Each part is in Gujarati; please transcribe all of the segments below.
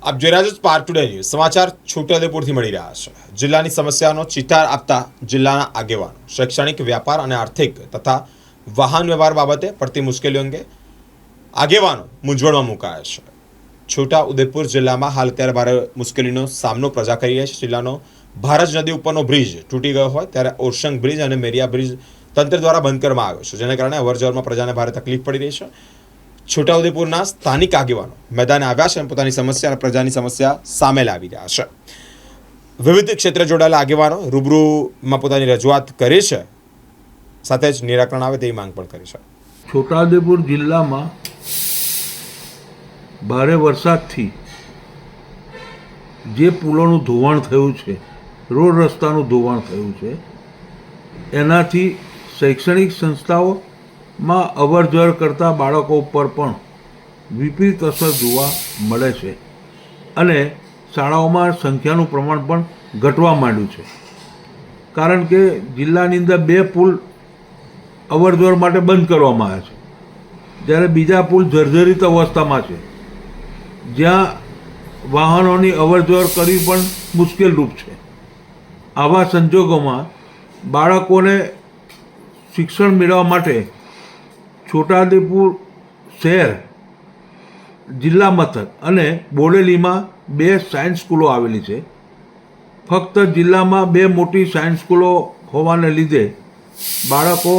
આપ જોઈ રહ્યા છો સ્પાર્ક ટુડે ન્યૂઝ. સમાચાર છોટાઉદેપુરથી મળી રહ્યા છે. જિલ્લાની સમસ્યાનો ચિતાર આપતા જિલ્લાના આગેવાનો, શૈક્ષણિક વ્યાપાર અને આર્થિક તથા વાહન વ્યવહાર બાબતે પડતી મુશ્કેલીઓ અંગે આગેવાનો મૂંઝવણમાં મુકાયા છે. છોટા ઉદેપુર જિલ્લામાં હાલ અત્યારે ભારે મુશ્કેલીનો સામનો પ્રજા કરી રહ્યા છે. જિલ્લાનો ભારત નદી ઉપરનો બ્રિજ તૂટી ગયો હોય ત્યારે ઓરસંગ બ્રિજ અને મેરિયા બ્રિજ તંત્ર દ્વારા બંધ કરવામાં આવ્યો છે, જેને કારણે અવરજવરમાં પ્રજાને ભારે તકલીફ પડી રહી છે. છોટાઉદેપુરના સ્થાનિક આગેવાનો મેદાને આવ્યા છે અને પોતાની સમસ્યા અને પ્રજાની સમસ્યા સામે લાવી રહ્યા છે. વિવિધ ક્ષેત્રે જોડાયેલા આગેવાનો રૂબરૂમાં પોતાની રજૂઆત કરી છે. સાથે જ નિરાકરણ આવે તેવી માંગ પણ કરી છે. છોટાઉદેપુર જિલ્લામાં ભારે વરસાદથી જે પુલોનું ધોવાણ થયું છે, રોડ રસ્તાનું ધોવાણ થયું છે, એનાથી શૈક્ષણિક સંસ્થાઓમાં અવર જવર કરતા બાળકો ઉપર પણ વિપરીત અસર જોવા મળે છે અને શાળાઓમાં સંખ્યાનું પ્રમાણ પણ ઘટવા માંડ્યું છે. કારણ કે જિલ્લાની અંદર બે પુલ અવરજવર માટે બંધ કરવામાં આવ્યા છે. જ્યારે બીજા પુલ જર્જરિત અવસ્થામાં છે. જ્યાં વાહનોની અવરજવર કરવી પણ મુશ્કેલરૂપ છે. આવા સંજોગોમાં બાળકોને શિક્ષણ મેળવવા માટે છોટાઉદેપુર શહેર જિલ્લા મથક અને બોડેલીમાં બે સાયન્સ સ્કૂલો આવેલી છે. ફક્ત જિલ્લામાં બે મોટી સાયન્સ સ્કૂલો હોવાને લીધે બાળકો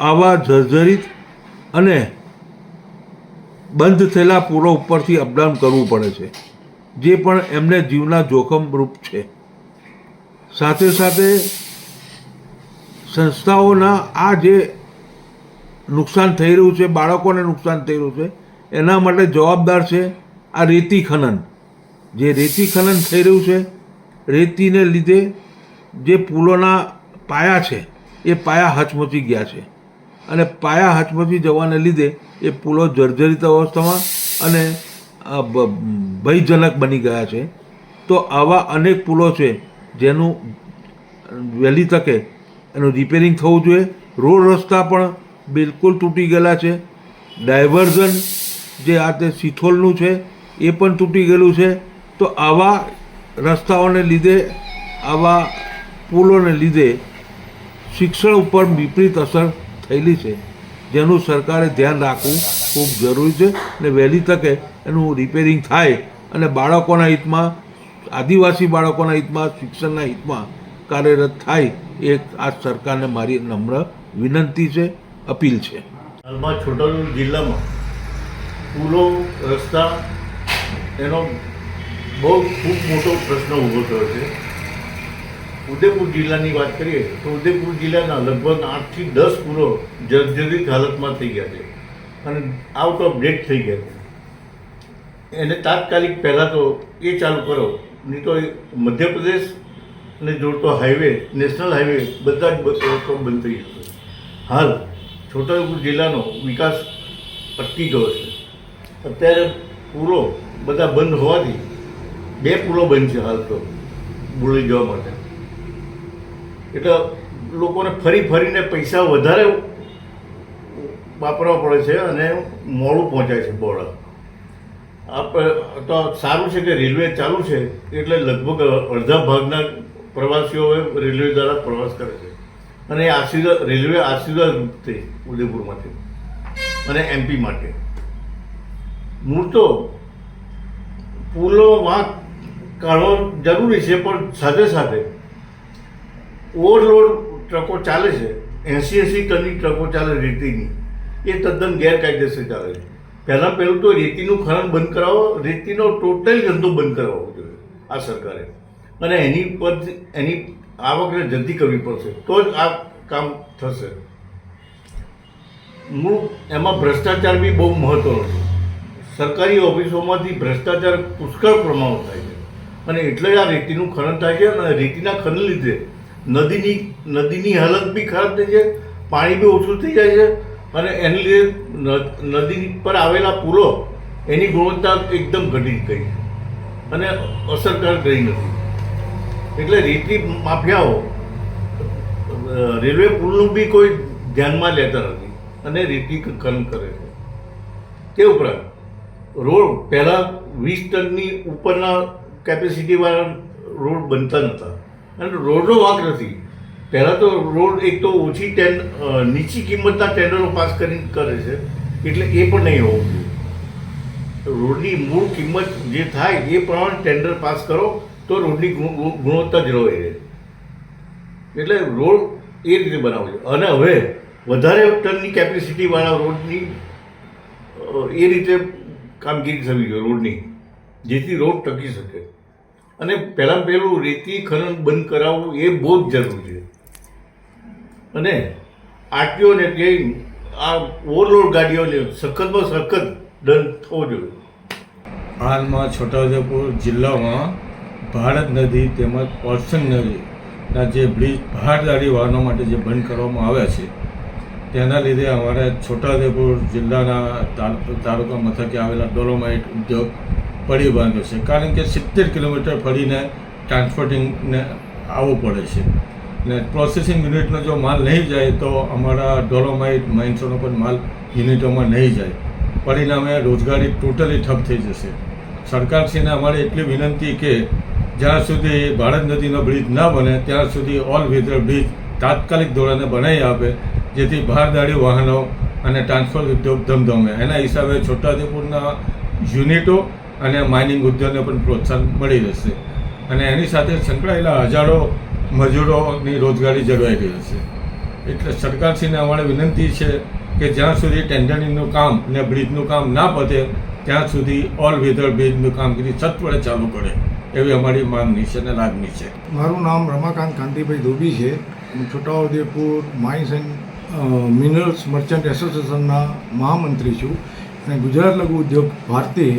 આવા જર્જરિત અને બંધ થયેલા પૂરો ઉપરથી અપડાઉન કરવું પડે છે, જે પણ એમને જીવના જોખમરૂપ છે. સાથે સાથે સંસ્થાઓના આ જે નુકસાન થઈ રહ્યું છે, બાળકોને નુકસાન થઈ રહ્યું છે. એના માટે જવાબદાર છે આ રેતી ખનન. જે રેતી ખનન થઈ રહ્યું છે, રેતીને લીધે જે પુલોના પાયા છે, એ પાયા હચમચી ગયા છે. અને પાયા હચમચી જવાને લીધે એ પુલો જર્જરિત અવસ્થામાં અને ભયજનક બની ગયા છે. તો આવા અનેક પુલો છે, જેનું વહેલી તકે એનું રિપેરિંગ થવું જોઈએ. રોડ રસ્તા પણ બિલકુલ તૂટી ગયેલા છે. ડાયવર્ઝન જે આ તે સિથોલનું છે, એ પણ તૂટી ગયેલું છે. તો આવા રસ્તાઓને લીધે, આવા પુલોને લીધે શિક્ષણ ઉપર વિપરીત અસર થયેલી છે. જેનું સરકારે ધ્યાન રાખવું ખૂબ જરૂરી છે અને વહેલી તકે એનું રિપેરિંગ થાય અને બાળકોના હિતમાં, આદિવાસી બાળકોના હિતમાં, શિક્ષણના હિતમાં કાર્યરત થાય એ આ સરકારને મારી નમ્ર વિનંતી છે. અપીલ છે. હાલમાં છોટાઉદેપુર જિલ્લામાં પુલો, રસ્તા એનો બહુ ખૂબ મોટો પ્રશ્ન ઊભો થયો છે. ઉદયપુર જિલ્લાની વાત કરીએ તો ઉદયપુર જિલ્લાના લગભગ આઠથી દસ પુલો જર્જરિત હાલતમાં થઈ ગયા છે અને આઉટ ઓફ ડેટ થઈ ગયા છે. એને તાત્કાલિક પહેલાં તો એ ચાલુ કરો, નહીં તો મધ્યપ્રદેશ ને જોડતો હાઈવે નેશનલ હાઈવે બધા જ બંધ થઈ જશે. હાલ છોટાઉદેપુર જિલ્લાનો વિકાસ અટકી ગયો છે. અત્યારે પુલો બધા બંધ હોવાથી બે પુલો બંધ છે હાલ તો બોલી જવા માટે. એટલે લોકોને ફરી ફરીને પૈસા વધારે વાપરવા પડે છે અને મોડું પહોંચાય છે બોર્ડર. આપ તો સારું છે કે રેલવે ચાલુ છે, એટલે લગભગ અડધા ભાગના પ્રવાસીઓ રેલવે દ્વારા પ્રવાસ કરે છે. અને આશીર્વાદ રેલવે આશીર્વાદ રૂપ થઈ માટે અને એમપી માટે. મૂળ તો પુલો વાંક કાઢવો જરૂરી છે, પણ સાથે સાથે ઓવરલોડ ટ્રકો ચાલે છે, એંસી એંસી ટનની ટ્રકો ચાલે રેતીની. એ તદ્દન ગેરકાયદેસર ચાલે છે. પહેલાં પહેલું તો રેતીનું ખનન બંધ કરાવો, રેતીનો ટોટલ ધંધો બંધ કરાવવો જોઈએ આ સરકારે. અને એની પર, એની આવકને જલ્દી કરવી પડશે. તો જ આ કામ થશે. મૂળ એમાં ભ્રષ્ટાચાર બી બહુ મહત્વનો છે. સરકારી ઓફિસોમાંથી ભ્રષ્ટાચાર પુષ્કળ પ્રમાણમાં થાય છે. અને એટલે જ આ રેતીનું ખનન થાય છે અને રેતીના ખનન લીધે નદીની નદીની હાલત બી ખરાબ થઈ છે, પાણી બી ઓછું થઈ જાય છે અને એને લીધે નદી પર આવેલા પુલો એની ગુણવત્તા એકદમ ઘટી ગઈ અને અસરકારક રહી નથી. એટલે રેતી માફિયાઓ, રેલવે પુલનું બી કોઈ ધ્યાનમાં લેતા નથી અને રેતી ખનન કરે છે. તે ઉપરાંત, રોડ પહેલાં વીસ ટનની ઉપરના કેપેસિટીવાળા રોડ બનતા નહોતા અને રોડનો વાંક નથી. પહેલાં તો રોડ એક તો ઓછી ટેન નીચી કિંમતના ટેન્ડરો પાસ કરીને કરે છે, એટલે એ પણ નહીં હોવું જોઈએ. રોડની મૂળ કિંમત જે થાય એ પ્રમાણે ટેન્ડર પાસ કરો તો રોડની ગુણ- ગુણ- ગુણવત્તા જ રહે. એટલે રોડ એ રીતે બનાવવો જોઈએ. અને હવે વધારે ટનની કેપેસિટીવાળા રોડની એ રીતે કામગીરી થવી જોઈએ રોડની, જેથી રોડ ટકી શકે. અને પહેલાં પહેલું રેતી ખનન બંધ કરાવવું એ બહુ જ જરૂરી છે. અને આરટીઓને કે આ ઓવરલોડ ગાડીઓને સખતમાં સખત દંડ થવો જોઈએ. હાલમાં છોટાઉદેપુર જિલ્લામાં ભારત નદી તેમજ પોર્શન નદીના જે બ્રિજ, ભારદારી વાહનો માટે જે બંધ કરવામાં આવ્યા છે, તેના લીધે અમારા છોટાઉદેપુર જિલ્લાના તાલુકા મથકે આવેલા ડોલોમાઇટ ઉદ્યોગ પડી બાંધ્યો છે. કારણ કે સિત્તેર કિલોમીટર ફરીને ટ્રાન્સપોર્ટિંગને આવવું પડે છે. ને પ્રોસેસિંગ યુનિટનો જો માલ નહીં જાય તો અમારા ડોલોમાઇટ માઇન્સોનો પણ માલ યુનિટોમાં નહીં જાય. પરિણામે રોજગારી ટોટલી ઠપ થઈ જશે. સરકારશ્રીને અમારે એટલી વિનંતી કે જ્યાં સુધી ભારત નદીનો બ્રિજ ના બને, ત્યાં સુધી ઓલ વેધર બ્રિજ તાત્કાલિક ધોરણે બનાવી આપે, જેથી ભારદારી વાહનો અને ટ્રાન્સપોર્ટ ઉદ્યોગ ધમધમે. એના હિસાબે છોટાઉદેપુરના યુનિટો અને માઇનિંગ ઉદ્યોગને પણ પ્રોત્સાહન મળી રહેશે. અને એની સાથે સંકળાયેલા હજારો મજૂરોની રોજગારી જળવાઈ રહી છે. એટલે સરકારશ્રીને અમારે વિનંતી છે કે જ્યાં સુધી ટેન્ડરિંગનું કામ ને બ્રિજનું કામ ના પતે, ત્યાં સુધી ઓલ વેધર બ્રિજનું કામગીરી સત્વરે ચાલુ કરે એવી અમારી માંગણી છે અને લાગણી છે. મારું નામ રમાકાંત કાંતિભાઈ ધોબી છે. હું Chhota Udepur mines and minerals merchant એસોસિએશનના મહામંત્રી છું અને ગુજરાત લઘુ ઉદ્યોગ ભારતી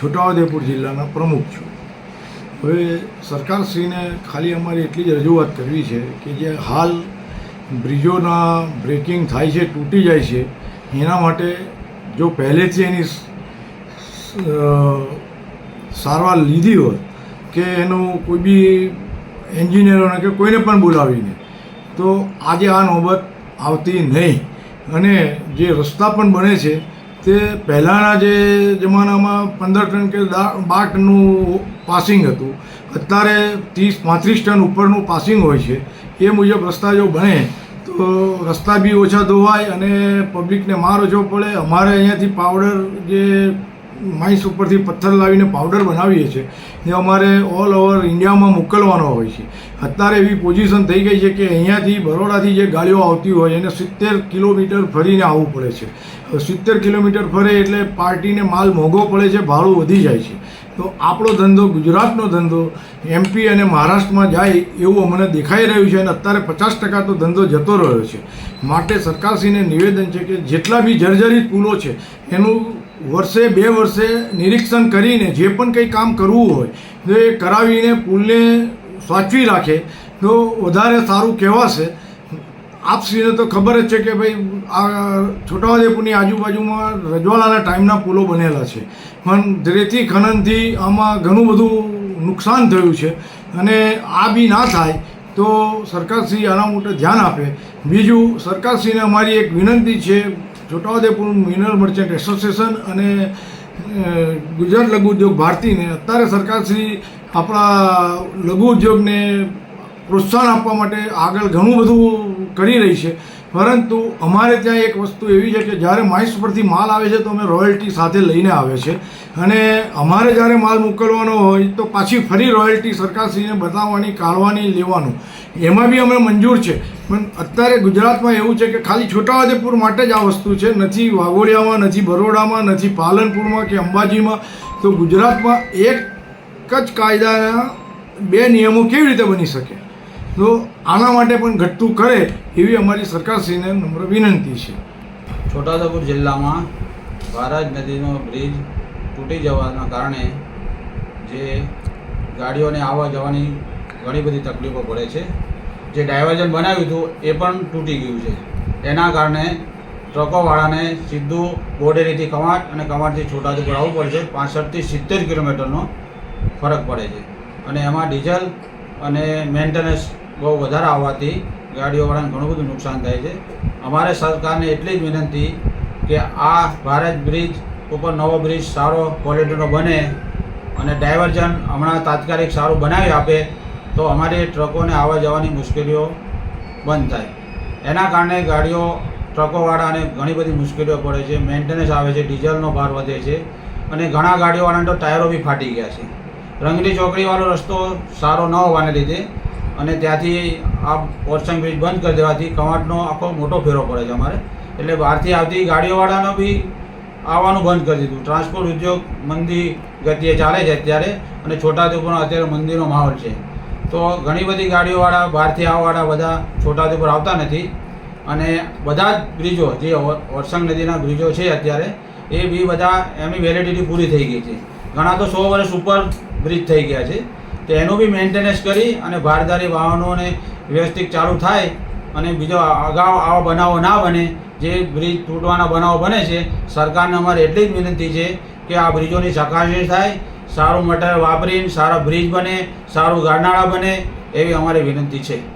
છોટાઉદેપુર જિલ્લાના પ્રમુખ છું. હવે સરકારશ્રીને ખાલી અમારી એટલી જ રજૂઆત કરવી છે કે જે હાલ બ્રિજોના બ્રેકિંગ થાય છે, તૂટી જાય છે, એના માટે જો પહેલેથી એની સારવાર લીધી હોત કે એનું કોઈ બી એન્જિનિયરોને કે કોઈને પણ બોલાવીને. તો આજે આ નોબત આવતી નહીં. અને જે રસ્તા પણ બને છે, તે પહેલાંના જે જમાનામાં પંદર ટન કે બાર ટનનું પાસિંગ હતું. અત્યારે ત્રીસ, પાંત્રીસ ટન ઉપરનું પાસિંગ હોય છે. એ મુજબ રસ્તા જો બને, તો રસ્તા બી ઓછા ધોવાય અને પબ્લિકને માર ઓછો પડે. અમારે અહીંયાથી પાવડર જે માઇન્સ ઉપરથી પથ્થર લાવીને પાવડર બનાવીએ છીએ. એ અમારે ઓલ ઓવર ઇન્ડિયામાં મોકલવાનો હોય છે. અત્યારે એવી પોઝિશન થઈ ગઈ છે કે અહીંયાથી બરોડાથી જે ગાડીઓ આવતી હોય એને સિત્તેર કિલોમીટર ફરીને આવવું પડે છે. સિત્તેર કિલોમીટર ફરે એટલે પાર્ટીને માલ મોંઘો પડે છે, ભાડું વધી જાય છે. તો આપણો ધંધો, ગુજરાતનો ધંધો એમપી અને મહારાષ્ટ્રમાં જાય એવું અમને દેખાઈ રહ્યું છે અને અત્યારે પચાસ ટકા તો ધંધો જતો રહ્યો છે. માટે સરકારશ્રીને નિવેદન છે કે જેટલા બી જર્જરિત પુલો છે, એનું વર્ષે બે વર્ષે નિરીક્ષણ કરીને જે પણ કંઈ કામ કરવું હોય, તો એ કરાવીને પુલને સાચવી રાખે. તો વધારે સારું કહેવાશે. આપશ્રીને તો ખબર જ છે કે ભાઈ, આ છોટાઉદેપુરની આજુબાજુમાં રજવાડાના ટાઈમના પુલો બનેલા છે. પણ રેતી ખનનથી આમાં ઘણું બધું નુકસાન થયું છે. અને આ બી ના થાય તો સરકારશ્રી આના માટે ધ્યાન આપે. બીજું, સરકારશ્રીને અમારી એક વિનંતી છે છોટાઉદેપુર મિનરલ મર્ચન્ટ એસોસિએશન અને ગુજરાત લઘુ ઉદ્યોગ ભારતીને અત્યારે સરકારશ્રી આપણા લઘુ ઉદ્યોગને પ્રોત્સાહન આપવા માટે આગળ ઘણું બધું કરી રહી છે. પરંતુ અમારે ત્યાં એક વસ્તુ એવી છે કે જ્યારે માઇન્સ પરથી માલ આવે છે તો અમે રોયલ્ટી સાથે લઈને આવે છે. અને અમારે જ્યારે માલ મોકલવાનો હોય તો પાછી ફરી રોયલ્ટી સરકારશ્રીને બતાવવાની, કાઢવાની, લેવાનું. એમાં બી અમે મંજૂર છે. પણ અત્યારે ગુજરાતમાં એવું છે કે ખાલી છોટાઉદેપુર માટે જ આ વસ્તુ છે. નથી વાઘોડિયામાં, નથી બરોડામાં, નથી પાલનપુરમાં કે અંબાજીમાં. તો ગુજરાતમાં એક જ કાયદાના બે નિયમો કેવી રીતે બની શકે? તો આના માટે પણ ઘટતું કરે એવી અમારી સરકારશ્રીને નમ્ર વિનંતી છે. છોટાઉદેપુર જિલ્લામાં ભારત નદીનો બ્રિજ તૂટી જવાના કારણે જે ગાડીઓને આવવા જવાની ઘણી બધી તકલીફો પડે છે. જે ડાયવર્ઝન બનાવ્યું હતું, એ પણ તૂટી ગયું છે. એના કારણે ટ્રકોવાળાને સીધું બોડેરીથી કમાટ અને કમાટથી છોટાઉદેપુર આવવું પડે છે પાસઠથી સિત્તેર કિલોમીટરનો ફરક પડે છે. અને એમાં ડીઝલ અને મેન્ટેનન્સ બહુ વધારે આવવાથી ગાડીઓવાળાને ઘણું બધું નુકસાન થાય છે. અમારે સરકારને એટલી જ વિનંતી કે આ ભારત બ્રિજ ઉપર નવો બ્રિજ સારો ક્વોલિટીનો બને અને ડાયવર્ઝન હમણાં તાત્કાલિક સારું બનાવી આપે તો અમારી ટ્રકોને આવવા જવાની મુશ્કેલીઓ બંધ થાય. એના કારણે ગાડીઓ ટ્રકોવાળાને ઘણી બધી મુશ્કેલીઓ પડે છે. મેન્ટેનન્સ આવે છે ડીઝલનો ભાર વધે છે અને ઘણા ગાડીઓવાળાને તો ટાયરો બી ફાટી ગયા છે. રંગની ચોકડીવાળો રસ્તો સારો ન હોવાને લીધે અને ત્યાંથી આ ઓરસંગ બ્રિજ બંધ કરી દેવાથી કવાંટનો આખો મોટો ફેરો પડે છે અમારે. એટલે બહારથી આવતી ગાડીઓવાળાનો બી આવવાનું બંધ કરી દીધું. ટ્રાન્સપોર્ટ ઉદ્યોગ મંદી ગતિએ ચાલે છે અત્યારે અને છોટાઉદેપુરમાં અત્યારે મંદીનો માહોલ છે. તો ઘણી બધી ગાડીઓવાળા બહારથી આવવાવાળા બધા છોટાઉદેપુર આવતા નથી. અને બધા જ બ્રિજો, જે વરસંગ નદીના બ્રિજો છે અત્યારે, એ બી બધા એમની વેલિડિટી પૂરી થઈ ગઈ છે. ઘણા તો સો વર્ષ ઉપર બ્રિજ થઈ ગયા છે. તો એનું બી મેન્ટેનન્સ કરી અને ભારદારી વાહનોને વ્યવસ્થિત ચાલુ થાય અને બીજો અગાઉ આવા બનાવો ના બને, જે બ્રિજ તૂટવાના બનાવો બને છે, સરકારને અમારે એટલી જ વિનંતી છે કે આ બ્રિજોની ચકાસણી થાય સારું મટીરિયલ વાપરીને સારા બ્રિજ બને સારું ગારનાળા બને એવી અમારી વિનંતી છે.